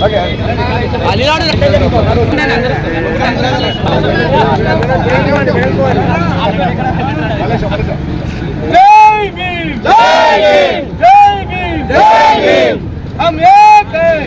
రాజ్యాంగాన్ని జోహార్ doctor Babasaheb Ambedkar okay जय भीम जय भीम जय भीम जय भीम हम एक हैं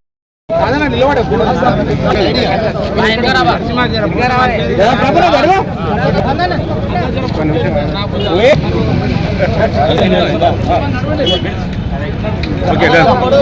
Oke, okay, dah.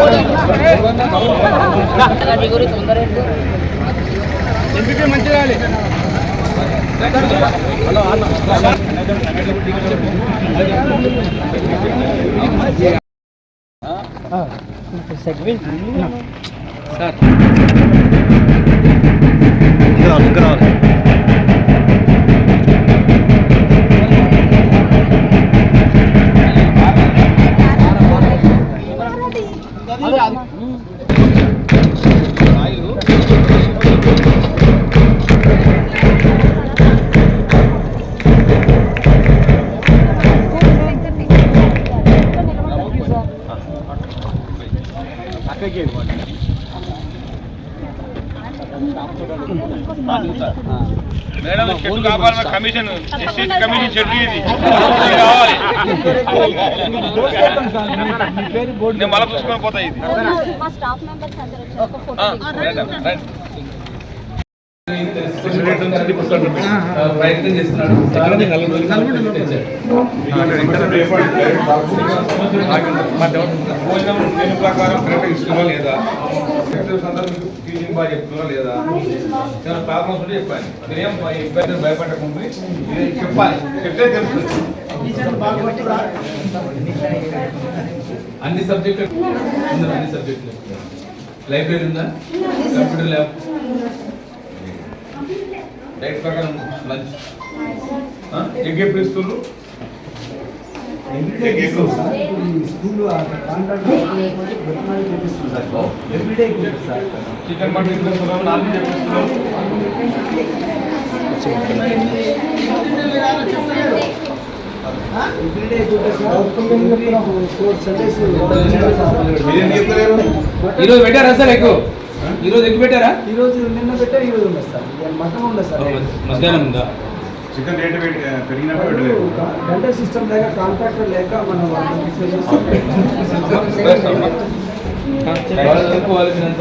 スタート。ガード、ガ。నేను మళ్ళీ పుచ్చుకొని పోతా ఇది. ప్రయత్నం చేస్తున్నాడు. భోజనం ప్రకారం కరెక్ట్ ఇస్తున్నా లేదా? టీచింగ్ బాగా చెప్తున్నా లేదా? నేను ప్రాబ్లమ్స్ ఉంటే చెప్పాను మీరేం ఇబ్బంది భయపడకుండా. చెప్పాలి. చెప్తే తెలుస్తుంది అన్ని సబ్జెక్టులు అన్ని సబ్జెక్టులు లైబ్రరీ ఉందా? కంప్యూటర్ ల్యాబ్ డైట్ ప్రకారం లంచ్. ఎగ్ ఎప్పుడు ఇస్తున్నారు చికెన్ మటన్ మీరేం చెప్తలేరు ఈరోజు పెట్టారా సార్ ఎక్కువ? ఈరోజు ఎక్కువ పెట్టారా? ఈ రోజు నిన్న పెట్టారు ఈ రోజు ఉండదు సార్. మటన్ ఉండదు సార్? మధ్యాహ్నం ఉందా? చికెన్ రేట్ పెరిగినప్పుడు పెట్టలేదు డెంటల్ సిస్టమ్ లేక కాంట్రాక్టర్ లేక మనం వాళ్ళకి ఎక్కువ వాళ్ళకినంత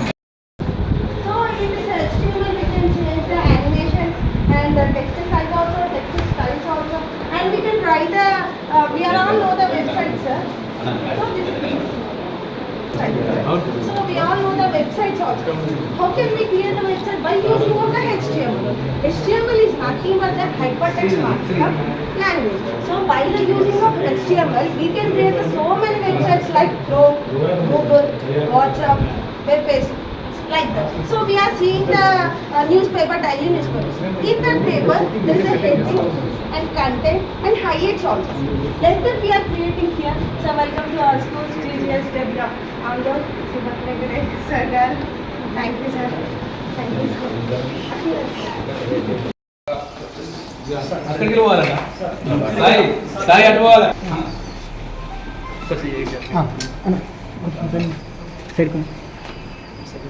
So in this HTML we can change the animations and the text size also, text styles also, and we can write the, uh, we are all know the website, sir. So this So we all know the websites also. How can we create a website? By using the HTML. HTML is not nothing but that hypertext markup language. So by the using of HTML, we can create so many websites like Chrome, Google, WhatsApp, web like that. So we are seeing the uh, newspaper, daily newspapers. In that paper, there is a heading and content and highlights also. Like that we are creating here. So welcome to our school, TGS Debra. Andor, Subhakragare, Sagar. Thank you, sir. Thank you, sir. అక్కడికి పోవాలన్నా సాయి సాయి అటు పోవాలా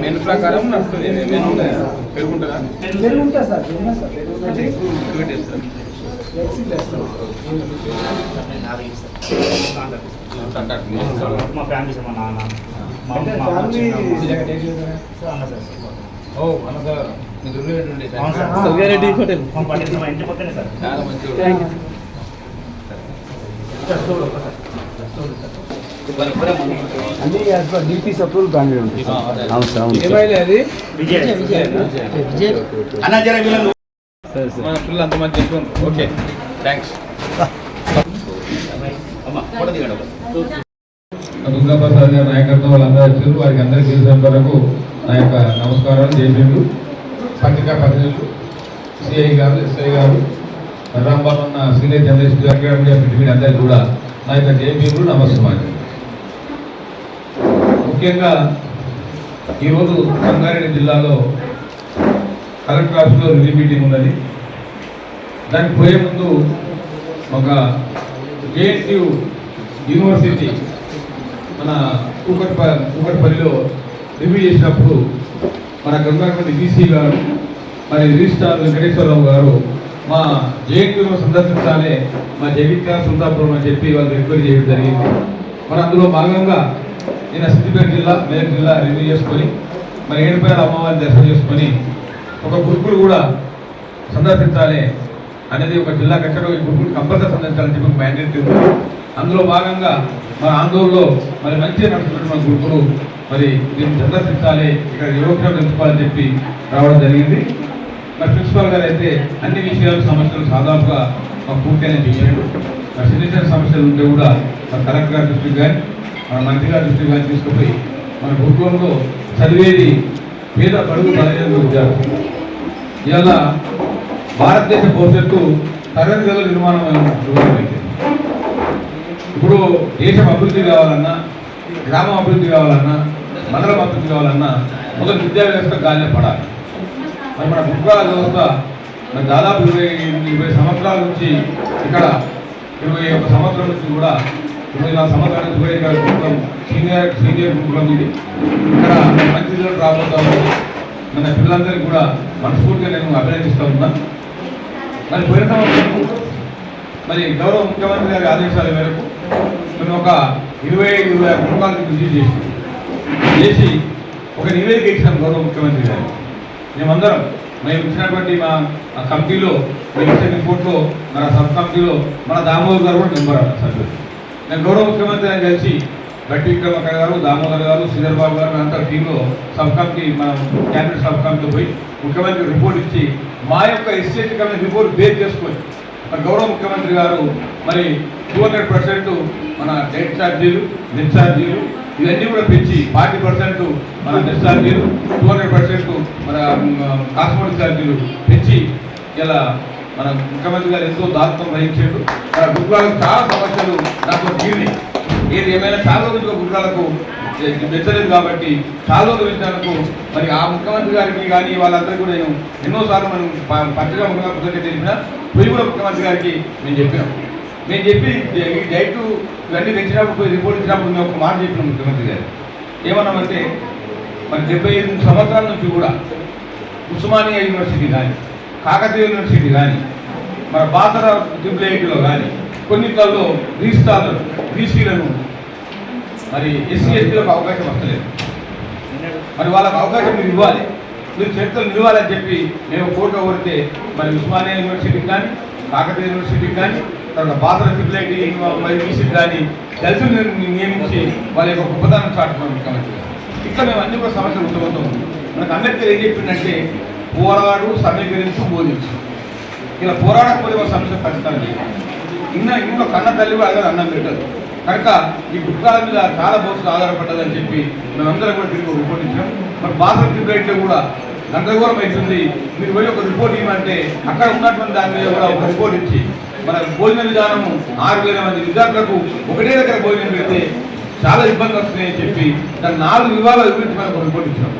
menu ప్రకారం నడుస్తుంది. Menu పెరుగుంటుందా? పెరుగుంటా sir పెరుగుంటా sir. అంటే పెట్టేస్తారు మా ఫ్యామిలీ సార్. మా నాన్న మా అంటే మా అమ్మ ఫ్యామిలీ చిన్న సార్ అన్న సార్ ఓ అన్నగారు మీ దుర్గరెడ్డి ఉండే అవును సార్. సంగారెడ్డి హోటల్. మా పట్టణ మా ఇంటి పక్కనే సార్ అప్రూవల్ బ్రాండెడ్ ఉంటుంది అవును సార్ అవును అంత మంది ఓకే థ్యాంక్స్. దుర్గాప్రసాద్ గారి నాయకత్వం వాళ్ళందరూ వచ్చారు. వారికి అందరికీ తెలిసినంత వరకు నా యొక్క నమస్కారాలు. జేపీలు పత్రికా ప్రతినిధులు సిఐ గారు ఎస్ఐ గారు రాంబాబు ఉన్న సీనియర్ జర్నలిస్ట్ గారు అందరికీ కూడా నా యొక్క జేపీలు నమస్కారం. ముఖ్యంగా ఈరోజు రంగారెడ్డి జిల్లాలో కలెక్టర్ ఆఫీస్లో రివ్యూ మీటింగ్ ఉన్నది. దానికి పోయే ముందు ఒక జేఎస్యూ యూనివర్సిటీ మన కూకట్ప కూకట్పల్లిలో రివ్యూ చేసినప్పుడు మన గంగారెడ్డి బీసీ గారు మరి రిజిస్టార్ వెంకటేశ్వరరావు గారు మా జేఎన్యూలో సందర్శించాలే మా జగిత్యాల సుల్తాపురం అని చెప్పి వాళ్ళు ఎంక్వైరీ చేయడం జరిగింది. మరి అందులో భాగంగా నేను సిద్దిపేట జిల్లా మేదక్ జిల్లా రివ్యూ చేసుకొని మరి ఏడుపేట అమ్మవారిని దర్శనం చేసుకొని ఒక గురుకులు కూడా సందర్శించాలి అనేది ఒక జిల్లా కక్షలో ఈ గురుకులు కంపల్సరీ సందర్శించాలని చెప్పి మ్యాండేట్ ఉంది అందులో భాగంగా మన ఆందోళనలో మరి మంచిగా నడుస్తున్న గురుకులు మరి దీన్ని సందర్శించాలి ఇక్కడ యువకులు తెలుసుకోవాలని చెప్పి రావడం జరిగింది. మరి ప్రిన్సిపాల్ గారు అయితే అన్ని విషయాలు సమస్యలు దాదాపుగా మాకు పూర్తయిన చేశాడు మరి చిన్న చిన్న సమస్యలు ఉంటే కూడా మరి కలెక్టర్ గారి దృష్టికి కానీ మన మంత్రి గారు దృష్టికి కానీ తీసుకుపోయి మన గురుకులంలో చదివేది పేద పడుగు బలహీన విద్యార్థులు. ఇవాళ భారతదేశ భవిష్యత్తు తరగతి గదుల నిర్మాణం రూపమైంది ఇప్పుడు దేశం అభివృద్ధి కావాలన్నా గ్రామం అభివృద్ధి కావాలన్నా మండలం అభివృద్ధి కావాలన్నా మొదటి విద్యా వ్యవస్థ గాలిలో పడాలి. మరి మన గురుకుల వ్యవస్థ మరి దాదాపు ఇరవై ఇరవై సంవత్సరాల నుంచి ఇక్కడ ఇరవై ఒక సంవత్సరం నుంచి కూడా ఇరవై నాలుగు సంవత్సరాల నుంచి కూడా ఇక్కడ గురుకులం సీనియర్ సీనియర్ గురుకులం ఇది ఇక్కడ మంచి రిజల్ట్ రాబోతా మన పిల్లలందరికీ కూడా మనస్ఫూర్తిగా నేను అభినందిస్తూ ఉన్నా. మరి పోయిన సంవత్సరం మరి గౌరవ ముఖ్యమంత్రి గారి ఆదేశాల మేరకు మేము ఒక ఇరవై ఐదు ఇరవై ఆరు కుటుంబాలకు విజిట్ చేసి చేసి ఒక నివేదిక ఇచ్చినాం గౌరవ ముఖ్యమంత్రి గారు మేమందరం మేము ఇచ్చినటువంటి మా మా కమిటీలో మేము ఇచ్చిన రిపోర్ట్లో మన సబ్ కమిటీలో మన దామోదర్ గారు కూడా మెంబర్ అన్నారు సభ్యులు. నేను గౌరవ ముఖ్యమంత్రి అని కలిసి గట్టి విక్రమకర్ గారు దామోదర్ గారు శ్రీధర్ బాబు గారు అంతా టీంలో సబ్ కమిటీ మన క్యాబినెట్ సబ్ కమిటీ పోయి ముఖ్యమంత్రి రిపోర్ట్ ఇచ్చి మా యొక్క ఎస్సీటీ కమిటీ రిపోర్ట్ బేస్ చేసుకొని మరి గౌరవ ముఖ్యమంత్రి గారు మరి టూ హండ్రెడ్ పర్సెంట్ మన డెట్ ఛార్జీలు నెట్ ఛార్జీలు ఇవన్నీ కూడా పెంచి ఫార్టీ పర్సెంట్ మన నెట్ ఛార్జీలు టూ హండ్రెడ్ పర్సెంట్ మన కాస్మోటిక్ ఛార్జీలు పెంచి ఇలా మన ముఖ్యమంత్రి గారు ఎంతో దాతృత్వం వహించాడు. మన గురుకులాలకు చాలా సమస్యలు నాకు తీరినాయి. ఏది ఏమైనా చాలా రోజులుగా గురుకులాలకు మెచ్చలేదు కాబట్టి చాలా విషయాలకు మరి ఆ ముఖ్యమంత్రి గారికి కానీ వాళ్ళందరికీ కూడా నేను ఎన్నోసార్లు మనం పత్రికా ముఖ్యమంత్రి కృతజ్ఞత తెలిసిన పోయి కూడా ముఖ్యమంత్రి గారికి నేను చెప్పినాం. నేను చెప్పి ఈ డైట్ ఇవన్నీ పెంచినప్పుడు రిపోర్ట్ ఇచ్చినప్పుడు మేము ఒక మాట చెప్పినాం ముఖ్యమంత్రి గారు ఏమన్నామంటే మరి డెబ్బై ఐదు సంవత్సరాల నుంచి కూడా ఉస్మానియా యూనివర్సిటీ కానీ కాకతీయ యూనివర్సిటీ కానీ మన బాతర ట్రిపుల్ఐటీలో కానీ కొన్నిట్లలో రీస్తాలను బీసీలను మరి ఎస్సీ ఎస్టీలకు అవకాశం వస్తలేదు. మరి వాళ్ళకు అవకాశం మీరు ఇవ్వాలి. మీరు చరిత్రలు నిలవాలని చెప్పి మేము కోర్టు కోరితే మరి ఉస్మానియా యూనివర్సిటీకి కానీ కాకతీయ యూనివర్సిటీకి కానీ తర్వాత బాసర ట్రిపుల్ ఐటీ మరి యూనివర్సిటీ కానీ దళితులు నియమించి వాళ్ళ యొక్క గొప్పతనం చాటుకోవడం ముఖ్యమంత్రి ఇట్లా మేము అన్ని కూడా సమస్యలు ఉండబోతాం మనకు అందరికీ ఏం చెప్పిందంటే పోరాడు సమీకరించు బోధించు. ఇలా పోరాడకపోతే ఒక సమస్య పరిష్కారం చేయాలి ఇన్న ఇంట్లో కన్న తల్లి కూడా అన్నం పెట్టదు. కనుక ఈ గుట్కాల మీద చాలా బోసులు ఆధారపడ్డదని చెప్పి మేమందరం కూడా తిరిగి ఒక రిపోర్ట్ ఇచ్చాం. మరి బాసర్ ట్రిబ్యునల్లో కూడా గందరగోళం అవుతుంది. మీరు వెళ్ళి ఒక రిపోర్ట్ ఇవ్వమంటే అక్కడ ఉన్నటువంటి దాని మీద కూడా ఒక రిపోర్ట్ ఇచ్చి మన భోజన విధానము ఆరు వేల మంది విద్యార్థులకు ఒకటే దగ్గర భోజనం పెడితే చాలా ఇబ్బంది వస్తున్నాయని చెప్పి దాని నాలుగు విభాగాల గురించి మనకు ఒక రిపోర్ట్ ఇచ్చాం.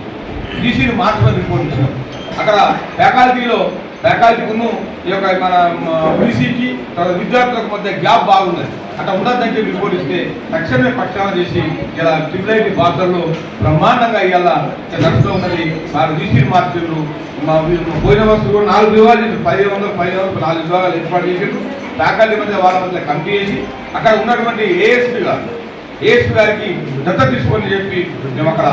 డీసీని మార్చమని రిపోర్ట్ ఇచ్చినాం అక్కడ ఫ్యాకల్టీలో ఫ్యాకల్టీకును ఈ యొక్క మన బీసీకి తర్వాత విద్యార్థులకు మధ్య గ్యాప్ బాగున్నది. అట్లా ఉండద్దంటే రిపోర్ట్ ఇస్తే తక్షణమే ప్రక్షాళన చేసి ఇలా ట్రిపుల్ ఐటీ బాధల్లో బ్రహ్మాండంగా ఇవాళ నడుస్తూ ఉన్నది. వారు డీసీని మార్చిండ్రు మా పోయిన వస్తువు కూడా నాలుగు విభాగాలు చేసి పదిహేను వందలు పదిహేను వందలు నాలుగు విభాగాలు ఏర్పాటు చేసిండ్రు ఫ్యాకల్టీ మధ్య వాళ్ళ మధ్య కమిటీ చేసి అక్కడ ఉన్నటువంటి ఏఎస్పీ గారు ఏఎస్పీ గారికి దత్త తీసుకోండి చెప్పి మేము అక్కడ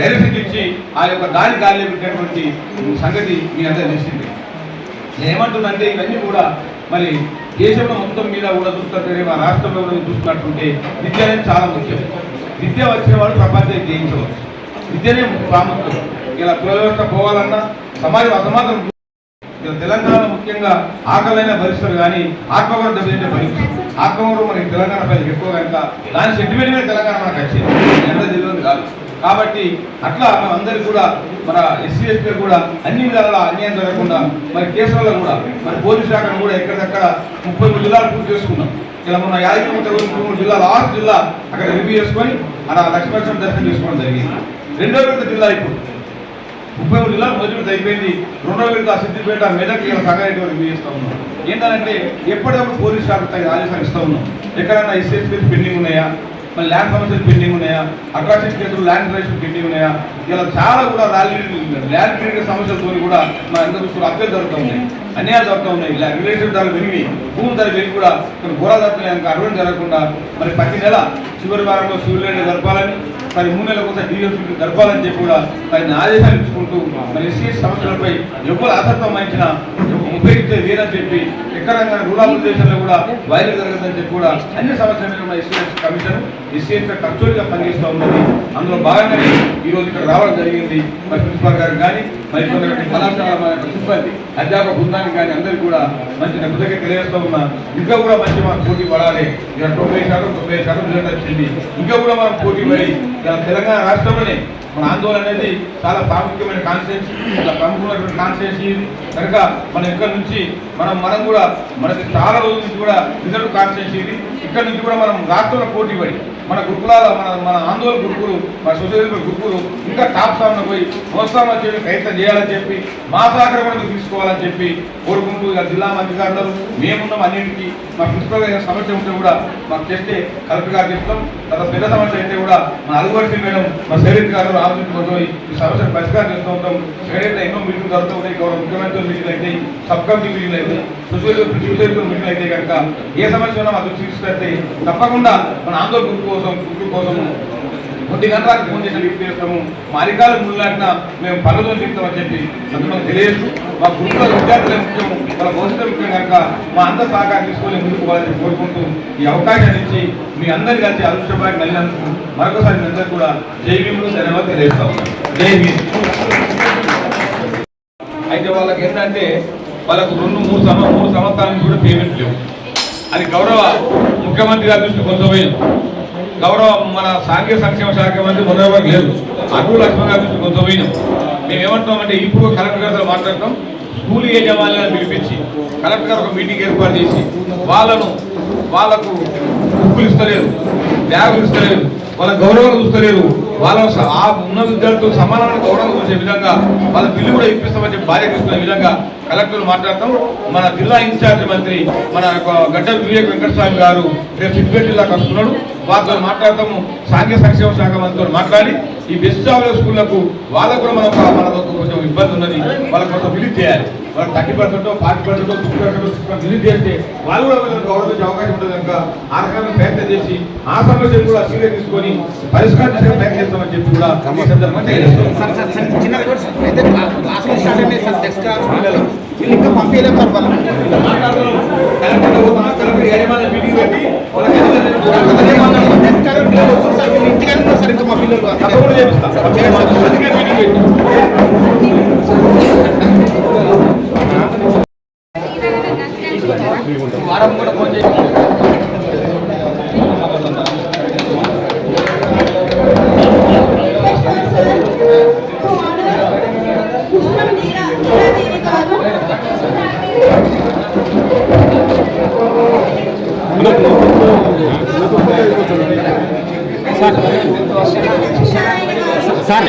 డైరెక్షన్ ఇచ్చి ఆ యొక్క దాని గాలి పెట్టినటువంటి సంగతి మీ అందరూ తెలిసింది. ఏమంటుందంటే ఇవన్నీ కూడా మరి దేశంలో మొత్తం మీద కూడా చూస్తుంటే మా రాష్ట్రంలో కూడా చూస్తున్నట్టుంటే విద్య అనేది చాలా ముఖ్యం. విద్య వచ్చిన వాడు ప్రపంచం జయించవచ్చు. విద్యనే ప్రాముఖ్యం. ఇలా కుల వ్యవస్థ పోవాలన్నా సమాజం అసమాజం తెలంగాణ ముఖ్యంగా ఆకలైన భరిస్తారు కానీ ఆత్మగౌరవ దెబ్బతింటే భరిస్తారు ఆత్మగౌరవం మనకి తెలంగాణ పైన ఎక్కువ కనుక దాని సెంటిమెంట్ మీద తెలంగాణ మనకు వచ్చింది. ఎంత తెలియదు కాదు. కాబట్టి అట్లా అందరికీ కూడా మన ఎస్సీ ఎస్టీ కూడా అన్ని విధాల అన్యాయం జరగకుండా మరి కేసులలో కూడా మరి పోలీస్ శాఖను కూడా ఎక్కడెక్కడ ముప్పై మూడు జిల్లాలు పూర్తి చేసుకున్నాం. ఇలా మన యాదగిరి ముప్పై మూడు జిల్లా లాస్ట్ జిల్లా అక్కడ రివ్యూ చేసుకొని అలా లక్ష్మీ దర్శనం చేసుకోవడం జరిగింది. రెండో విడత జిల్లా ఇప్పుడు. ముప్పై మూడు జిల్లాలు మొదటి విడత అయిపోయింది. రెండో విడత సిద్దిపేట మెదక్ ఇలా సంగారెడ్డి చేస్తూ ఉన్నాం. ఏంటంటే ఎప్పటికప్పుడు పోలీస్ శాఖ తగిన ఆదేశాలు ఇస్తూ ఉన్నాం. ఎక్కడన్నా ఎస్ఎస్పీ పెండింగ్ ఉన్నాయా? మళ్ళీ ల్యాండ్ సమస్యలు పెండింగ్ ఉన్నాయా? అట్రాసిటీ కేసులు ల్యాండ్ రిలేషన్ పెండింగ్ ఉన్నాయా? ఇలా చాలా కూడా ర్యాలీ ల్యాండ్ క్లియర్ సమస్యలతో కూడా మన ఎంత దృష్టిలో అప్పీలు జరుగుతూ ఉన్నాయి. అన్యాయాలు జరుగుతూ ఉన్నాయి. ఇలా రిలేషన్ ధరలు పెరిగి భూమి ధర పెరిగి కూడా కొన్ని ఘోరాలు జరుగుతున్నాయి. అర్హత జరగకుండా మరి ప్రతి నెల చివరి వారంలో సివిల్ జరపాలని మరి మూడు నెలల కోసం డీఎస్పీ గడపాలని చెప్పి కూడా మరి ఆదేశాలు ఇచ్చుకుంటూ మరి ఎస్సీ సమస్యలపై ఎవరు అసత్వం వహించినా ఉపయోగించే లేదని చెప్పి ఎక్కడ రూరల్ ప్రదేశాల్లో కూడా వైరల్ జరగదని చెప్పి కూడా అన్ని సమస్యల మీద మన ఎస్సీ కమిషన్ ఎస్సీ కర్చోడిగా పనిచేస్తూ ఉన్నది. అందులో భాగంగానే ఈ ఇక్కడ రావడం జరిగింది. మరి ప్రిన్సిపాల్ గారికి కానీ మరి కొందరు కళాశాల సిబ్బంది అధ్యాపక బృందానికి కానీ అందరికీ కూడా మంచి నమ్మకంగా తెలియజేస్తూ ఉన్నా. ఇంకా కూడా మంచి మనం పోటీ పడాలి. ఇక తొంభై శాతం తొంభై శాతం రిజల్ట్ వచ్చింది. ఇంకా కూడా మనం పోటీ పడి తెలంగాణ రాష్ట్రంలోనే మన ఆందోళన అనేది చాలా ప్రాముఖ్యమైన కాన్స్టిట్యూన్సీ చాలా ప్రముఖమైనటువంటి కాన్స్టిట్యూన్సీ ఇది. కనుక మనం ఇక్కడ నుంచి మనం మనం కూడా మనకి చాలా రోజుల నుంచి కూడా రిజర్వ్ కాన్స్టిట్యూన్సీ ఇది. ఇక్కడ నుంచి కూడా మనం రాష్ట్రంలో పోటీ పడి మన గురుకులాల మన మన ఆందోళన గురుకులు మన సొసైటీ గురుకులు ఇంకా టాప్ స్థానంలో పోయి ప్రోత్సాహం చేయడం ప్రయత్నం చేయాలని చెప్పి మా సహకారం తీసుకోవాలని చెప్పి కోరుకుంటూ ఇక జిల్లా మంత్రి మేమున్నాం అన్నింటికి. మా ప్రిన్సిపల్ గారి సమస్య ఉంటే కూడా మాకు చేస్తే కలెక్టర్ గారు చెప్తాం. తర్వాత పెద్ద సమస్య అయితే కూడా మన అలుగుబడి మేడం మా శరీర గారు ఆలోచించుకుంటూ ఈ సమస్యను పరిష్కారం చేస్తూ ఉంటాం. శరీరంలో ఎన్నో మీటింగ్ జరుగుతూ ఉంటాయి. గౌరవ ముఖ్యమంత్రి మీటింగ్ అయితే సబ్ కమిటీ మీటింగ్ అయితే సొసైటీ సొసైటీ మీటింగ్ అయితే కనుక ఏ సమస్య ఉన్నా మాకు తీసుకెళ్తే తప్పకుండా మన ఆందోళన గుర్తు కోసం గుర్తు కోసం కొద్ది గంటలకు ఫోన్ చేసి లిఫ్ట్ చేస్తాము మా అధికారులు ముందులాటిన మేము పనులు చెప్తామని చెప్పి అందులో తెలియదు మా గురుకుల విద్యార్థులే ముఖ్యం వాళ్ళ భవిష్యత్తు ముఖ్యం కనుక మా అందరి సహకారం తీసుకొని ముందుకు వాళ్ళని కోరుకుంటూ ఈ అవకాశాన్ని ఇచ్చి మీ అందరి కలిసి అదృష్టపడి వెళ్ళినందుకు మరొకసారి మీ అందరూ కూడా జై భీములు ధన్యవాదాలు తెలియజేస్తాం. జై భీమ్. అయితే వాళ్ళకి ఏంటంటే వాళ్ళకు రెండు మూడు సంవ మూడు సంవత్సరాల కూడా పేమెంట్ లేవు. అది గౌరవ ముఖ్యమంత్రి గారి దృష్టి కొంచెం గౌరవ మన సాంఘిక సంక్షేమ శాఖ మంత్రి మొదటి లేదు అటు లక్ష్మణ్ గారి దృష్టి పోయినాం మేము ఏమంటున్నామంటే ఇప్పుడు కలెక్టర్ గారితో మాట్లాడతాం. స్కూల్ యజమానులను పిలిపించి కలెక్టర్ గారు ఒక మీటింగ్ ఏర్పాటు చేసి వాళ్ళను వాళ్ళకు బుక్కులు ఇస్తలేరు బ్యాగులు ఇస్తలేరు వాళ్ళ గౌరవం చూస్తలేరు. వాళ్ళ ఆ ఉన్న విద్యార్థులు సమానమైన గౌరవం చూసే విధంగా వాళ్ళ బిల్లు కూడా ఇప్పిస్తామని చెప్పి భార్య తీసుకునే విధంగా కలెక్టర్ మాట్లాడతాం. మన జిల్లా ఇన్ఛార్జ్ మంత్రి మన యొక్క గడ్డ వివేక్ వెంకటస్వామి గారు రేపు సిద్దిపేట జిల్లాకు వస్తున్నాడు వారితో మాట్లాడతాము. సాంఘిక సంక్షేమ శాఖ మంత్రితో మాట్లాడి ఈ బెస్ట్ ఆఫ్ స్కూళ్ళకు వాళ్ళకు కూడా మనకు మనకు కొంచెం ఇబ్బంది ఉన్నది. వాళ్ళకి కొంత విజిట్ చేయాలి. వాళ్ళకి thirty percent forty percent fifty percent visit చేస్తే వాళ్ళు కూడా గౌరవించే అవకాశం ఉంటుంది కనుక ఆ రకంగా ప్రయత్నం చేసి ఆ సమస్యను కూడా సీరియస్ తీసుకొని పరిష్కరించే ప్రయత్నం చేస్తామని చెప్పి కూడా ఈ సందర్భంగా వీళ్ళు ఇంకా సార్ వాళ్ళు. క్లాస్ పిల్లలు వస్తారు సార్ వీళ్ళు ఇంటికానే ఉన్నారు సార్ ఇంకా మా పిల్లలు. తప్పకుండా చేపిస్తాం. అందుకే మీటింగ్ పెట్టి వారం కూడా ఫోన్ చేసి సార్